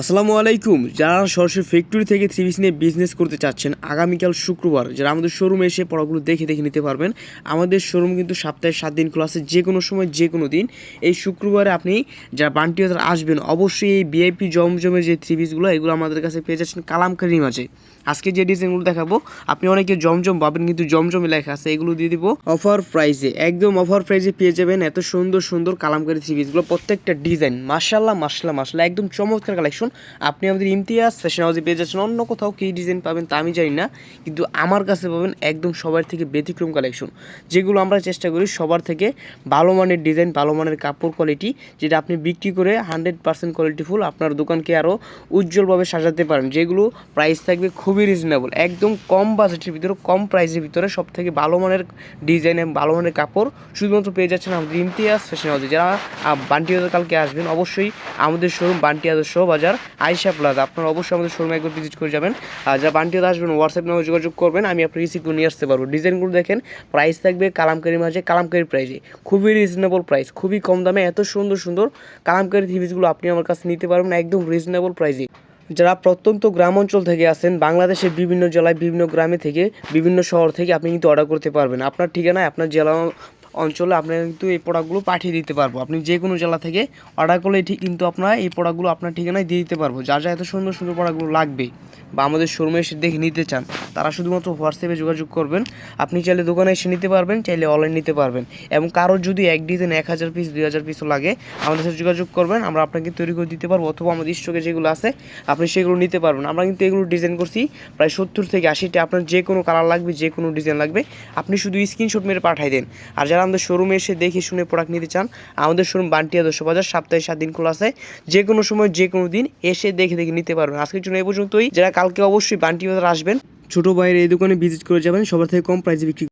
আসসালামু আলাইকুম। যারা সরাসরি ফ্যাক্টরি থেকে থ্রি পিস নিয়ে বিজনেস করতে চাচ্ছেন, আগামীকাল শুক্রবার যারা আমাদের শোরুমে এসে পড়াগুলো দেখে দেখে নিতে পারবেন, আমাদের শোরুম কিন্তু সপ্তাহে সাত দিন খোলা আছে যে কোনো সময় যে কোনো দিন এই শুক্রবারে আপনি যারা বান্টি হাজার আসবেন, অবশ্যই এই বিআইপি জমজমের যে থ্রি পিসগুলো এগুলো আমাদের কাছে পেয়ে যাচ্ছেন কালামকারি মাঝে। আজকে যে ডিজাইনগুলো দেখাবো, আপনি অনেকে জমজম পাবেন, কিন্তু জমজমে লেখা আছে, এগুলো দিয়ে দিব অফার প্রাইসে একদম অফার প্রাইসে পেয়ে যাবেন, এত সুন্দর সুন্দর কালামকারি থ্রি পিসগুলো প্রত্যেকটা ডিজাইন মার্শাল্লাহ মার্শাল্লাহ মার্শাল্লাহ একদম চমৎকার কালেকশন আপনি আমাদের ইমতিয়াজ ফ্যাশন হাউসে পেয়ে যাচ্ছেন অন্য কোথাও কী ডিজাইন পাবেন তা আমি জানি না, কিন্তু আমার কাছে পাবেন একদম সবার থেকে ব্যতিক্রম কালেকশন যেগুলো আমরা চেষ্টা করি সবার থেকে ভালো মানের ডিজাইন ভালো মানের কাপড় কোয়ালিটি যেটা আপনি বিক্রি করে হান্ড্রেড পার্সেন্ট কোয়ালিটিফুল আপনার দোকানকে আরও উজ্জ্বলভাবে সাজাতে পারেন। যেগুলো প্রাইস থাকবে খুবই রিজনেবল একদম কম বাজেটের ভিতরে, কম প্রাইসের ভিতরে সব থেকে ভালো মানের ডিজাইন এবং ভালো মানের কাপড় শুধুমাত্র পেয়ে যাচ্ছেন আমাদের ইমতিয়াজ ফ্যাশন হাউসে যারা বান্টি কালকে আসবেন, অবশ্যই আমাদের শোরুম বান্টি আদর্শ বাজার আইসা প্লাজা আপনারা অবশ্যই আমাদের শোরুমে একবার ভিজিট করে যাবেন। আর যারা বান্টি হাজার আসবেন হোয়াটসঅ্যাপ নামে যোগাযোগ করবেন, আমি আপনার রিসিপ্ট নিয়ে আসতে পারব। ডিজাইনগুলো দেখেন প্রাইস থাকবে কালামকারি মাঝে, কালামকারি প্রাইসে খুবই রিজনেবল প্রাইস খুবই কম দামে, এত সুন্দর সুন্দর কালামকারি থিভিসগুলো আপনি আমার কাছে নিতে পারবেন, একদম রিজনেবল প্রাইসে যারা প্রত্যন্ত গ্রাম অঞ্চল থেকে আসেন, বাংলাদেশের বিভিন্ন জেলায়, বিভিন্ন গ্রামে থেকে, বিভিন্ন শহর থেকে আপনি কিন্তু অর্ডার করতে পারবেন। আপনার ঠিকানায়, আপনার জেলা অঞ্চলে আপনারা কিন্তু এই প্রোডাক্টগুলো পাঠিয়ে দিতে পারব। আপনি যে কোনো জেলা থেকে অর্ডার করলে ঠিক কিন্তু আপনারা এই প্রোডাক্টগুলো আপনার ঠিকানায় দিয়ে দিতে পারব। যা যা এত সুন্দর সুন্দর প্রোডাক্টগুলো লাগবে। বা আমাদের শোরুমে এসে দেখে নিতে চান, তারা শুধুমাত্র হোয়াটসঅ্যাপে যোগাযোগ করবেন। আপনি চাইলে দোকানে এসে নিতে পারবেন, চাইলে অনলাইন নিতে পারবেন। এবং কারোর যদি এক ডিজাইন এক হাজার পিস দুই হাজার পিসও লাগে, আমাদের সাথে যোগাযোগ করবেন, আমরা আপনাকে তৈরি করে দিতে পারব অথবা আমাদের স্টকে যেগুলো আছে, আপনি সেগুলো নিতে পারবেন। আমরা কিন্তু এগুলো ডিজাইন করছি প্রায় সত্তর থেকে আশিটা, আপনার যে কোনো কালার লাগবে, যে কোনো ডিজাইন লাগবে, আপনি শুধু স্ক্রিনশট মেরে পাঠিয়ে দেন। আর যারা আমাদের শোরুমে এসে দেখে শুনে প্রোডাক্ট নিতে চান, আমাদের শোরুম বান্টি দশ বাজার সপ্তাহে সাত দিন খোলা আছে। যে কোনো সময় যে কোনো দিন এসে দেখে দেখে নিতে পারবেন। আজকের জন্য এই পর্যন্তই। যারা কালকে অবশ্যই বান্টি বাজার আসবেন। ছোট ভাইয়ের এই দোকানে ভিজিট করে যাবেন, সবার থেকে কম প্রাইসে বিক্রি